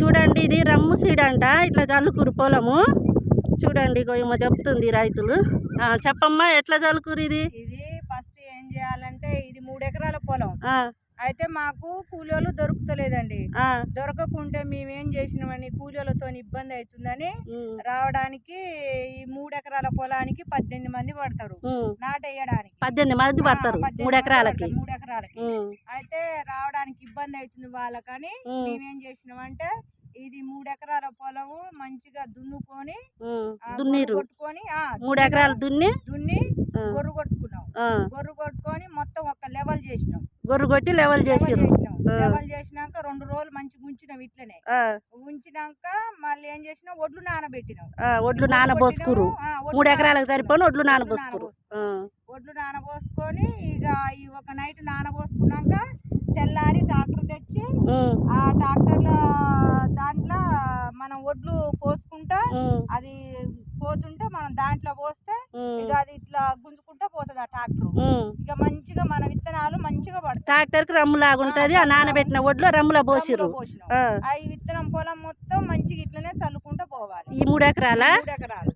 చూడండి ఇది రమ్ము సీడ్ అంట. ఇట్లా చల్లుకురు పొలము. చూడండి ఏమో చెప్తుంది రైతులు. చెప్పమ్మా ఎట్లా చల్లుకురు ఇది? ఇది ఫస్ట్ ఏం చేయాలంటే ఇది మూడు ఎకరాల పొలం అయితే మాకు కూలీలు దొరుకుతలేదండి. దొరకకుంటే మేమేం చేసినామని కూలీలతో ఇబ్బంది అవుతుందని రావడానికి ఈ మూడు ఎకరాల పొలానికి పద్దెనిమిది మంది పడతారు. నాటేయడానికి. పద్దెనిమిది మంది పడతారు మూడు ఎకరాలకి మూడు ఎకరాలకి అయితే ఇబ్బంది అవుతుంది వాళ్ళకని మేమేం. చేసినామంటే ఇది మూడు ఎకరాల పొలము మంచిగా దున్నుకొని దున్నీరు కొట్టుకొని మూడు ఎకరాలు దున్ని దున్ని గొర్రు కొట్టుకున్నాం. గొర్రు కొట్టుకొని మొత్తం ఒక లెవెల్ చేసినాం. గొర్రు కొట్టి లెవెల్ చేసినాం. లెవెల్ చేసినాక రెండు రోజులు మంచిగా ఉంచినాం ఇట్లనే. ఉంచినాక మళ్ళీ ఏం చేసినాం? ఒడ్లు నానబెట్టినాం. ఒడ్లు నానబోసుకురు మూడు ఎకరాలకు. సరిపోను ఒడ్లు నానబోసుకురు. ఒడ్లు నానబోసుకొని ఇక ఈ ఒక నైట్ నానబోసుకున్నాక తెల్లారి ఆ. ట్రాక్టర్ల దాంట్లో మనం ఒడ్లు పోసుకుంటా అది పోతుంటే మనం దాంట్లో పోస్తే ఇక అది ఇట్లా గుంజుకుంటా పోతుంది ఆ ట్రాక్టర్. ఇక మంచిగా మన విత్తనాలు మంచిగా పడతాయి. ట్రాక్టర్కి రమ్ము లాగుంటది ఆ నానబెట్టిన ఒడ్లు రమ్ములో పోసినాం. ఆ, విత్తనం పొలం మొత్తం మంచిగా ఇట్లనే చల్లుకుంటూ పోవాలి. ఈ మూడు ఎకరాల? మూడు ఎకరాలు.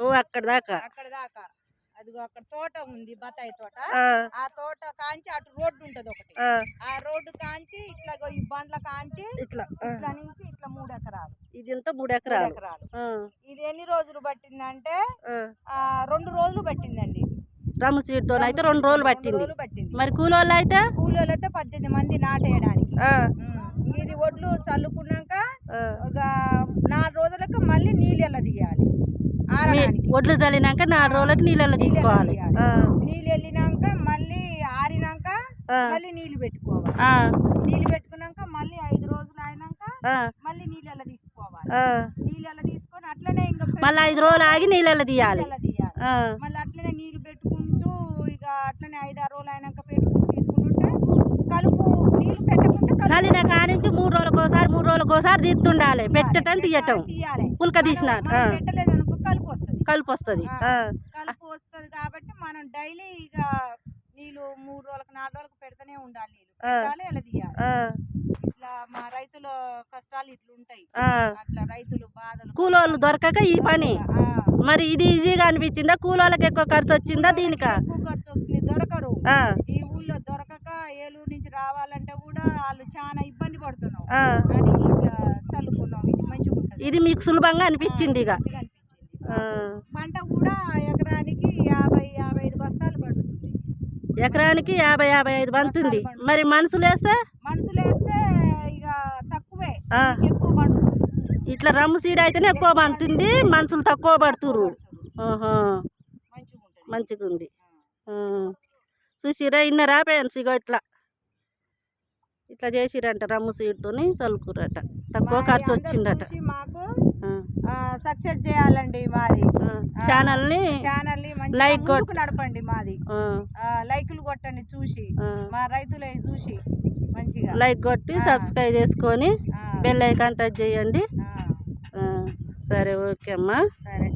ఓ అక్కడ దాకా. అక్కడ దాకా. అదిగో అక్కడ తోట ఉంది బత్తాయి తోట. ఆ, తోట కాంచి అటు రోడ్డు ఉంటది ఒకటి. ఆ, రోడ్డు కాంచి ఇట్లా ఈ బండ్ల కాంచి ఇట్లా ఇట్లా నుంచి ఇట్లా మూడు ఎకరాలు. ఇది ఎంత? మూడు ఎకరాలు. ఎకరాలు. ఇది ఎన్ని రోజులు పట్టిందంటే రెండు రోజులు పట్టిందండి. రమ్ము సీడ్తో అయితే రెండు రోజులు పట్టింది. మరి కూలోళ్ళు అయితే? కూలీలు అయితే పద్దెనిమిది మంది నాటేయడానికి. ఇది ఒడ్లు చల్లుకున్నాక. ఒక నాలుగు రోజులకు మళ్ళీ నీళ్ళు ఎలా తీయాలి మీ ఆరడానికి ఒడ్లు చల్లినాక నాలుగు రోజులకు నీళ్ళల్లో తీసుకోవాలి. నీళ్ళు వెళ్ళినాక మళ్ళీ ఆరినాక మళ్ళీ నీళ్ళు పెట్టుకోవాలి. నీళ్ళు పెట్టుకున్నాక మళ్ళీ ఐదు రోజులు అయినాక ఆ, మళ్ళీ నీళ్ళు ఎలా తీసుకోవాలి. ఆ. నీళ్ళు ఎలా తీసుకొని అట్లనే ఇంకా మళ్ళీ ఐదు రోజులు ఆగి నీళ్ళల్లో తీయాలి. మళ్ళీ అట్లనే నీళ్ళు పెట్టుకుంటూ ఇక అట్లనే ఐదు ఆరు రోజులు అయినాక పెట్టుకుంటూ తీసుకుంటుంటే కలుపు నీళ్ళు కలుపు చల్లిన కానించి మూడు రోజులకు ఒకసారి మూడు రోజులకు ఒకసారి తీస్తుండాలి పెట్టటం తీయటం. పుల్క తీసిన పెట్టలేదు కలుపు వస్తుంది కలుపు వస్తుంది కాబట్టి మనం డైలీ ఇక నీళ్ళు మూడు రోజులకు నాలుగు రోజులకు పెడుతూనే ఉండాలి నీళ్ళు. పెట్టాలి అలా తీయాలి? ఇట్లా మా రైతుల కష్టాలు ఇట్లా ఉంటాయి. అట్లా రైతులు బాధలు కూలోళ్ళు దొరకక ఈ పని. మరి ఇది ఈజీగా అనిపించిందా? కూలోళ్ళకి ఎక్కువ ఖర్చు వచ్చిందా దీనికా? ఎక్కువ ఖర్చు వస్తుంది దొరకరు. ఈ ఊళ్ళో దొరకక ఏలూరు నుంచి రావాలంటే కూడా వాళ్ళు చాలా ఇబ్బంది పడుతున్నాం. అని ఇట్లా చల్లుకున్నాం ఇది మంచిగా ఉంటుంది ఇది మీకు సులభంగా అనిపించింది ఇక. పంట కూడా ఎకరానికి యాభై యాభై ఐదు బస్తాలు పడుతుంది. ఎకరానికి యాభై యాభై ఐదు పంతుంది మరి మనుషులు వేస్తే? మనుషులు వేస్తే ఇక తక్కువే. ఎక్కువ పడుతుంది. ఇట్లా రమ్ము సీడ్ అయితేనే ఎక్కువ పంతుంది మనుషులు తక్కువ పడుతురు మంచిగా ఉంది. చూసిరా ఇన్నరా ఫ్రెండ్స్ ఇగో ఇట్లా. ఇట్లా చేసిరంట రమ్ము సీడ్తోని చల్లుకురట తక్కువ ఖర్చు వచ్చిందట. మాకు సక్సెస్ చేయాలండి మాది. ఆ. ఛానల్ని ఛానల్ని లైక్ నడపండి మాది. లైకులు కొట్టండి చూసి. మా రైతులే చూసి మంచిగా. లైక్ కొట్టి. సబ్స్క్రైబ్ చేసుకొని బెల్ ఐకాన్ టచ్ చేయండి. సరే ఓకే అమ్మా. సరే.